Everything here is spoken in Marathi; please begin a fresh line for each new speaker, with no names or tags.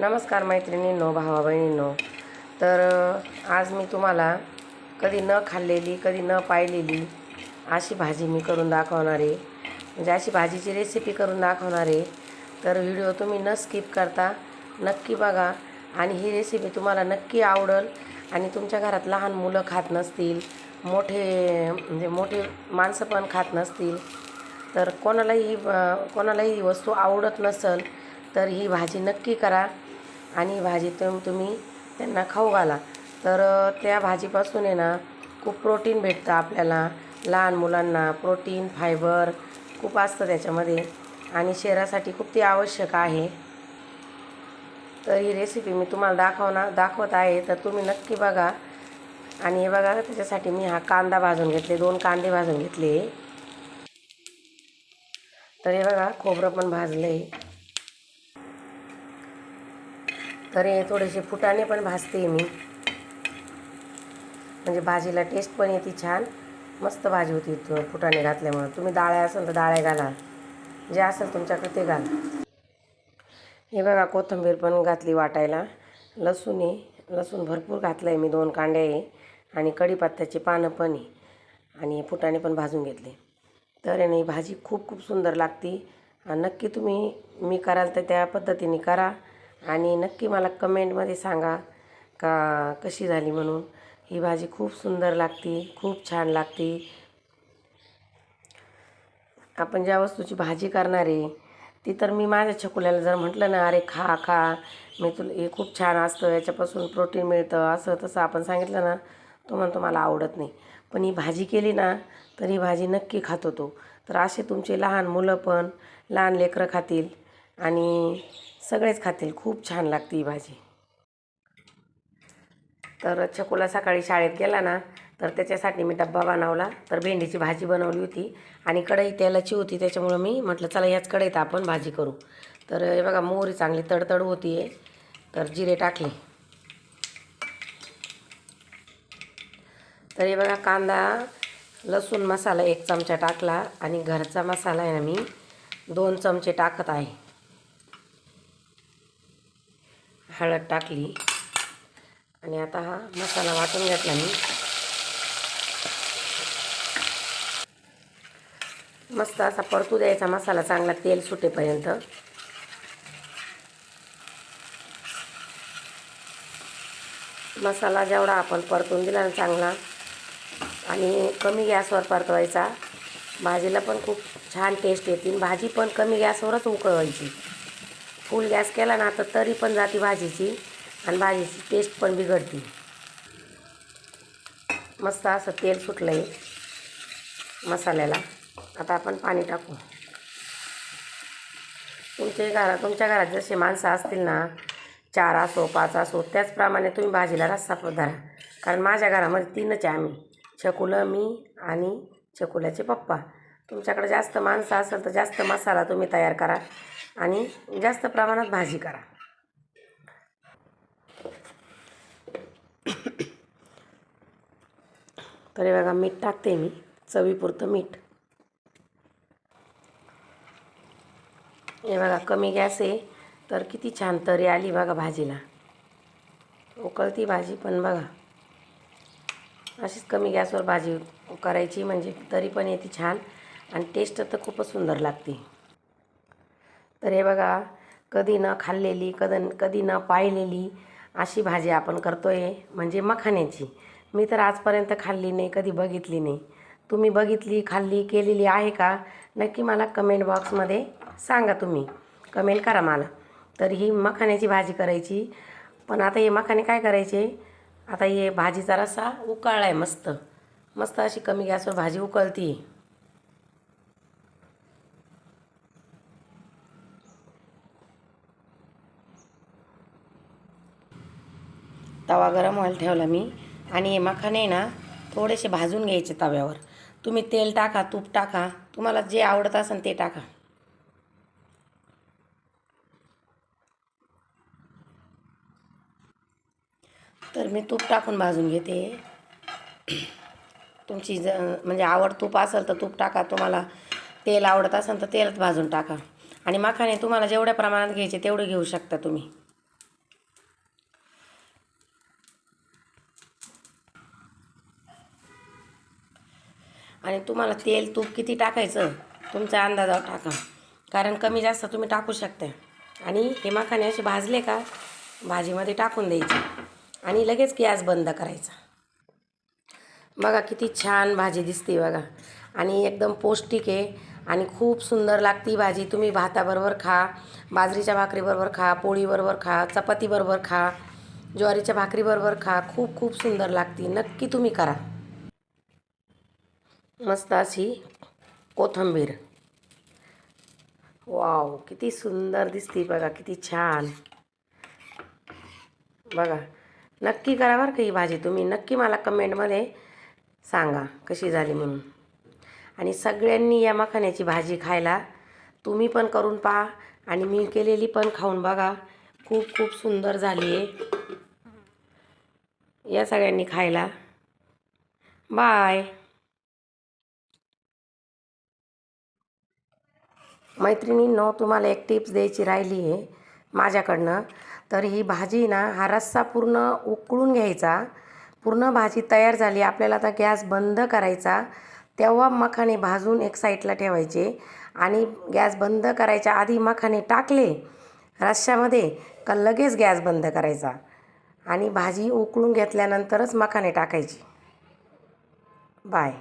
नमस्कार मैत्रिणींनो भावा बहिणींनो तर आज मी तुम्हाला कधी न खाल्लेली कधी न पाहिलेली अशी भाजी मी करून दाखवणार आहे. म्हणजे अशी भाजीची रेसिपी करून दाखवणार आहे. तर व्हिडिओ तुम्ही न स्किप करता नक्की बघा. आणि ही रेसिपी तुम्हाला नक्की आवडेल आणि तुमच्या घरात लहान मुलं खात नसतील मोठे म्हणजे मोठे माणसं पण खात नसतील तर कोणालाही कोणालाही ही वस्तू आवडत नसेल तर ही भाजी नक्की करा. आणि भाजीतून भाजी तुम्ही त्यांना खाऊ घाला. तर त्या भाजीपासून आहे ना खूप प्रोटीन भेटतं आपल्याला. लहान मुलांना प्रोटीन फायबर खूप असतं त्याच्यामध्ये. आणि शरीरासाठी खूप ती आवश्यक आहे. तर ही रेसिपी मी तुम्हाला दाखवणार दाखवत आहे. तर तुम्ही नक्की बघा. आणि हे बघा त्याच्यासाठी मी हा कांदा भाजून घेतले दोन कांदे भाजून घेतले. तर हे बघा खोबरं पण भाजलं आहे तर हे थोडेसे फुटाणे पण भाजते मी. म्हणजे भाजीला टेस्ट पण येते छान. मस्त भाजी होती फुटाणे घातल्यामुळं. तुम्ही डाळ्या असेल तर डाळ्या घाला. जे असेल तुमच्याकडे ते घाल. हे बघा कोथिंबीर पण घातली वाटायला. लसूण आहे. लसूण भरपूर घातलं आहे मी दोन कांडे आहे. आणि कढीपत्त्याची पानं पण आहे. आणि फुटाणे पण भाजून घेतले. तर याने भाजी खूप खूप सुंदर लागती. नक्की तुम्ही मी कराल तर त्या पद्धतीने करा. आणि नक्की मला कमेंटमध्ये सांगा का कशी झाली म्हणून. ही भाजी खूप सुंदर लागते खूप छान लागते. आपण ज्या वस्तूची भाजी करणार आहे ती तर मी माझ्या छकुल्याला जर म्हटलं ना अरे खा खा मी तुला हे खूप छान असतं याच्यापासून प्रोटीन मिळतं असं तसं आपण सांगितलं ना तो म्हणतो मला आवडत नाही. पण ही भाजी केली ना तर ही भाजी नक्की खात होतो तर असे तुमचे लहान मुलं पण लहान लेकरं खातील. आणि सगळेच खातील. खूप छान लागते ही भाजी. तर छकुला सकाळी शाळेत गेला ना तर त्याच्यासाठी मी डब्बा बनवला. तर भेंडीची भाजी बनवली होती आणि कढई तेलाची होती त्याच्यामुळं मी म्हटलं चला याच कढईत आपण भाजी करू. तर हे बघा मोहरी चांगली तडतड होती आहे. तर जिरे टाकले. तर हे बघा कांदा लसूण मसाला एक चमचा टाकला आणि घरचा मसाला आहे ना मी दोन चमचे टाकत आहे. हळद टाकली. आणि आता हा मसाला वाटून घेतला मी. मस्त असा परतू द्यायचा मसाला चांगला तेल सुटेपर्यंत. मसाला जेवढा आपण परतून दिला ना चांगला आणि कमी गॅसवर परतवायचा. भाजीला पण खूप छान टेस्ट येते. आणि भाजी पण कमी गॅसवरच उकळवायची. फुल गॅस केला ना तर तरी पण जाते भाजीची आणि भाजीची टेस्ट पण बिघडते. मस्त असं तेल सुटलं आहे मसाल्याला. आता आपण पाणी टाकू. तुमच्या घरात तुमच्या घरात जसे माणसं असतील ना चार असो पाच असो त्याचप्रमाणे तुम्ही भाजीला रस्सा धरा. कारण माझ्या घरामध्ये तीनच आहे आम्ही. छकुलं मी आणि छकुल्याचे पप्पा. तुमच्याकडे जास्त माणसं असेल तर जास्त मसाला तुम्ही तयार करा. आणि जास्त प्रमाणात भाजी करा. तरी बघा मीठ टाकते मी चवीपुरतं मीठ. हे बघा कमी गॅस आहे तर किती छान तरी आली बघा भाजीला. उकळती भाजी पण बघा. अशीच कमी गॅसवर भाजी करायची म्हणजे तरी पण येते छान. आणि टेस्ट तर खूपच सुंदर लागते. तर हे बघा कधी न खाल्लेली कदन कधी न पाहिलेली अशी भाजी आपण करतो आहे म्हणजे मखाण्याची. मी तर आजपर्यंत खाल्ली नाही कधी बघितली नाही. तुम्ही बघितली खाल्ली केलेली आहे का? नक्की मला कमेंट बॉक्समध्ये सांगा तुम्ही. कमेंट करा मला. तर ही मखाण्याची भाजी करायची. पण आता हे मखाणे काय करायचे? आता हे भाजीचा रस्सा उकळला आहे मस्त. मस्त अशी कमी गॅसवर भाजी उकळती तवा गरम व्हायला ठेवला मी. आणि हे मखाने ना थोडेसे भाजून घ्यायचे तव्यावर. तुम्ही तेल टाका तूप टाका. तुम्हाला जे आवडत असेल ते टाका. तर मी तूप टाकून भाजून घेते. तुमची ज म्हणजे आवड तूप असेल तर तूप टाका. तुम्हाला तेल आवडत असेल तर तेलच भाजून टाका. आणि मखाने तुम्हाला जेवढ्या प्रमाणात घ्यायचे तेवढे घेऊ शकता तुम्ही. आणि तुम्हाला तेल तूप किती टाकायचं तुमच्या अंदाजावर टाका. कारण कमी जास्त तुम्ही टाकू शकता आणि हे माखाने असे भाजले का भाजीमध्ये टाकून द्यायचे. आणि लगेच गॅस बंद करायचा. बघा किती छान भाजी दिसते बघा. आणि एकदम पौष्टिक आहे. आणि खूप सुंदर लागती भाजी. तुम्ही भाताबरोबर खा बाजरीच्या भाकरीबरोबर खा पोळीबरोबर खा चपातीबरोबर खा ज्वारीच्या भाकरीबरोबर खा. खूप खूप सुंदर लागती. नक्की तुम्ही करा. मस्त अशी कोथंबीर. वाव किती सुंदर दिसते बघा किती छान. बघा नक्की करा बरं का ही भाजी तुम्ही. नक्की मला कमेंटमध्ये सांगा कशी झाली म्हणून. आणि सगळ्यांनी या मखाण्याची भाजी खायला तुम्ही पण करून पहा आणि मी केलेली पण खाऊन बघा. खूप खूप सुंदर झाली आहे. या सगळ्यांनी खायला. बाय. मैत्रिणींनो तुम्हाला एक टिप्स द्यायची राहिली आहे माझ्याकडनं. तर ही भाजी ना हा रस्सा पूर्ण उकळून घ्यायचा. पूर्ण भाजी तयार झाली आपल्याला आता गॅस बंद करायचा. तेव्हा मखाने भाजून एक साईडला ठेवायचे आणि गॅस बंद करायच्या आधी मखाने टाकले रश्श्यामध्ये का लगेच गॅस बंद करायचा. आणि भाजी उकळून घेतल्यानंतरच मखाने टाकायची. बाय.